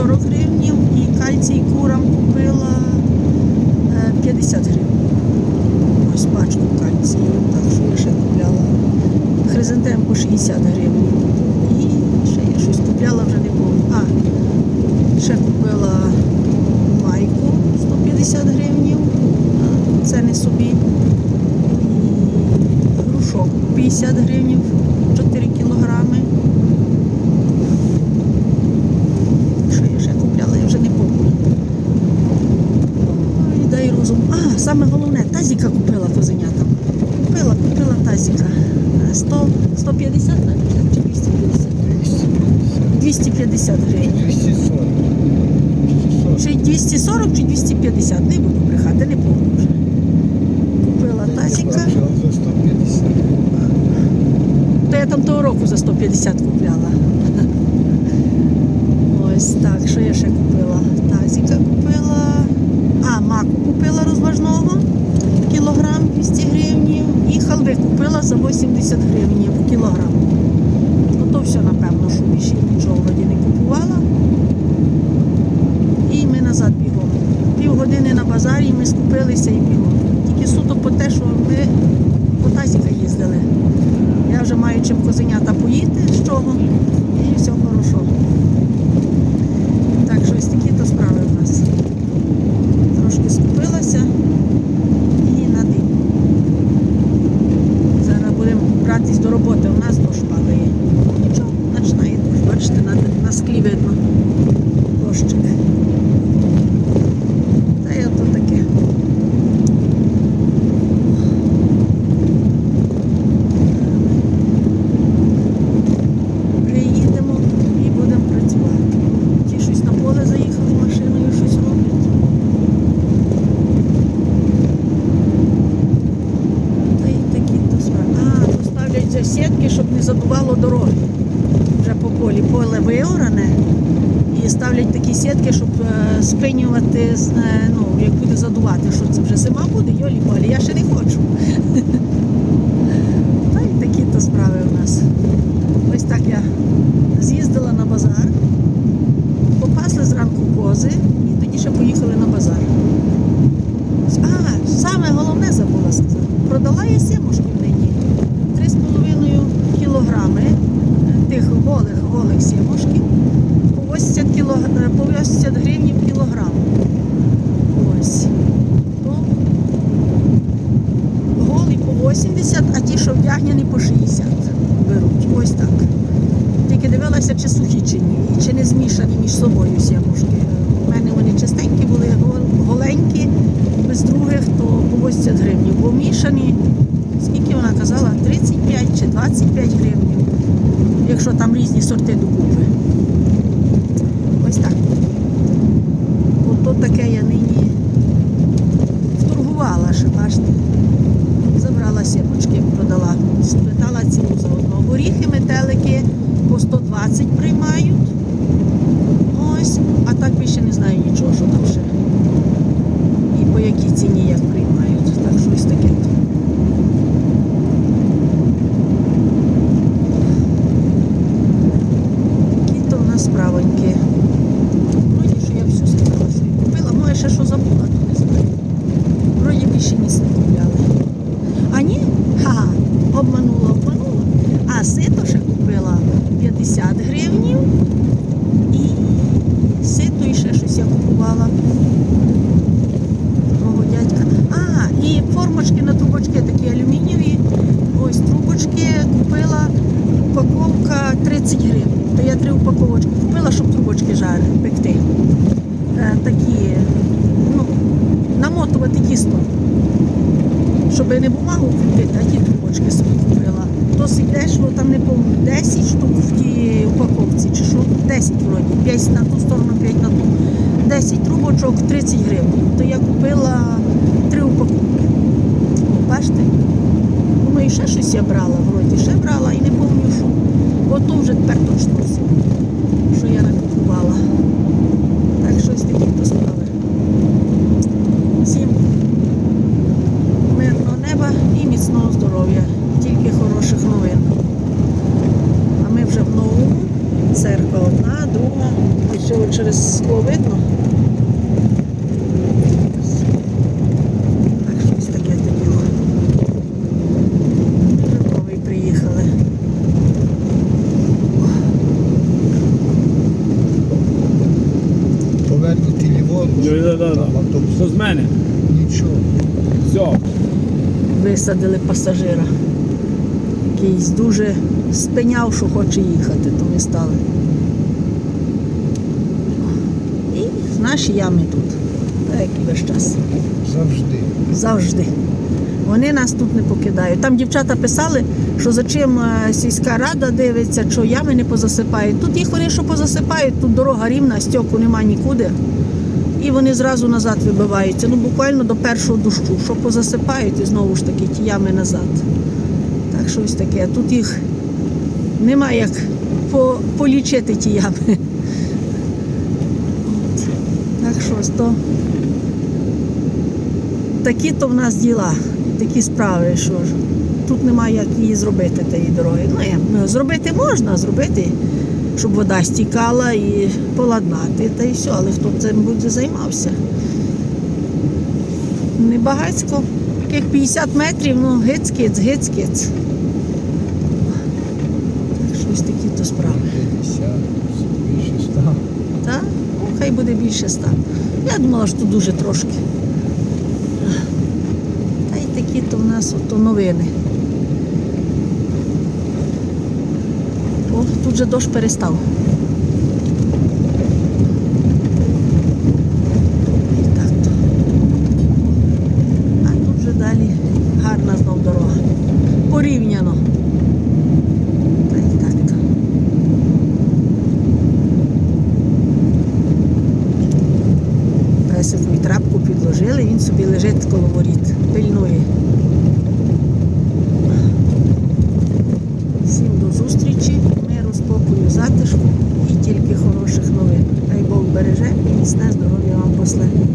40 гривнів і кальцій курам купила е, 50 гривень. Ось пачку кальцію, так що я ще купляла. Хризантем по 60 гривень. І ще я щось купляла, вже не помню. А, ще купила майку 150 гривень. Це не собі. І грушок 50 гривень, 4 кілограми. Що я ще купляла, я вже не пам'ятаю. Ой, дай розум. А, саме головне, тазіка купила козенятам. Купила, купила тазіка. Е, 100, 150, так? Чи 250? 250 гривень. 240. Чи 240, чи 250, не буду брехати, не помню вже. Купила тазіка. За 150. То я там того року за 150 купляла. Ось так, що я ще купила? Тазіка купила. А, маку купила розважного кілограм 200 гривень. І халви купила за 80 гривень кілограм. Ну то все, напевно, що більше нічого вроді не купувала. І ми назад бігом. Півгодини на базарі ми скупилися і бігом. Тільки суто по те, що ми по тазіка їздили. Я вже маю чим козенята поїти з чого, і все хорошо. Так що ось такі то справи в нас. Трошки скупилася і на дим. Зараз будемо братись до роботи, у нас дощ падає. Ну, Нічого, починає дощ. Бачите, на, на склі видно дощик. Та й ото таке. Приїдемо і будемо працювати. Ті щось на поле заїхали машиною, щось роблять. Та й такі то справи. А, то ставлять засідки, щоб не задувало дороги. Вже по полі. Поле виоране. І ставлять такі сітки, щоб е, спинювати, е, ну, як буде задувати, що це вже зима буде, йолі болі. Я ще не хочу. Та й такі то справи у нас. Ось так я з'їздила на базар, попасли зранку кози і тоді ще поїхали на базар. Ось, А, саме головне забула сказати. Продала я сімушків нині. 3,5 кілограми е, тих голих, голих сімушків по 80, кіло, е, по 80 гривень в кілограм. Ось. То голі по 80, а ті, що вдягнені по 60 беруть. Ось так. Тільки дивилася, чи сухі, чи ні, і чи не змішані між собою сімушки. У мене вони чистенькі були, гол- голенькі, без других, то по 80 гривень. Бо мішані, скільки вона казала, 35 чи 25 гривень, якщо там різні сорти докупи. Ось так. Ото таке я нині вторгувала що бачите. Забрала сімочки, продала. Спитала ціну за одного. Горіхи, метелики по 120 приймають. Ось, а так більше не знаю нічого, що там ще. І по якій ціні як приймають. Так що ось таке. Такі то в нас справоньки. Вроді, що я всю сказала, що я купила. Може, ще що забула, то не знаю. Вроді більше ніс не купляли. А ні? Ха, обманула, обманула. А сито ще купила 50 гривнів. І сито і ще щось я купувала. Мого дядька. А, і формочки на трубочки такі алюмінієві. Ось трубочки купила. Упаковка 30 гривень. То я три упаковочки купила, щоб трубочки жарити, пекти. Е, такі, ну, намотувати тісто щоб не бумагу купити, а ті трубочки собі купила. Досить дешево, там не пам'ятаю, 10 штук в тій упаковці, чи що? 10 вроді, 5 на ту сторону, 5 на ту. 10 трубочок 30 гривень. То я купила три упаковки. Бачите? Думаю, ще щось я брала, вроді, ще брала і не пам'ятаю, що. Ото вже тепер точно все, що я накупувала. Так щось такі то справи. Всім мирного неба і міцного здоров'я. Тільки хороших новин. А ми вже в новому. Церква одна, друга. І ще через скло видно. Так, щось таке тоді. було. Житомир приїхали. Повернути ліворуч. Да, да, да, автобус. Що з мене? Нічого. Все. Висадили пасажира. Якийсь дуже спиняв, що хоче їхати, то ми стали. І наші ями тут, так і весь час. Завжди. Завжди. Вони нас тут не покидають. Там дівчата писали, що за чим е, сільська рада дивиться, що ями не позасипають. Тут їх вони що позасипають, тут дорога рівна, стьоку нема нікуди. І вони зразу назад вибиваються. Ну буквально до першого дощу. Що позасипають і знову ж таки ті ями назад. Так що ось таке. Тут їх нема як по, полічити ті ями. Так що ось то такі то в нас діла, такі справи, що ж. Тут немає як її зробити, тієї дороги. Ну, ну, зробити можна, зробити, щоб вода стікала і поладнати, та й все, але хто цим буде займався. Не багацько, таких 50 метрів, ну гиць-киць, гиць-киць. Так що такі то справи. 50, більше 100. Так? Ну, хай буде більше ста. Я думала, що дуже трошки. Та й такі то в нас ото новини. Тут же дощ перестав. А тут вже далі гарна знов дорога. Порівняно. Песикові трапку підложили, він собі лежить коло воріт, пильнує. Міцне здоров'я вам после.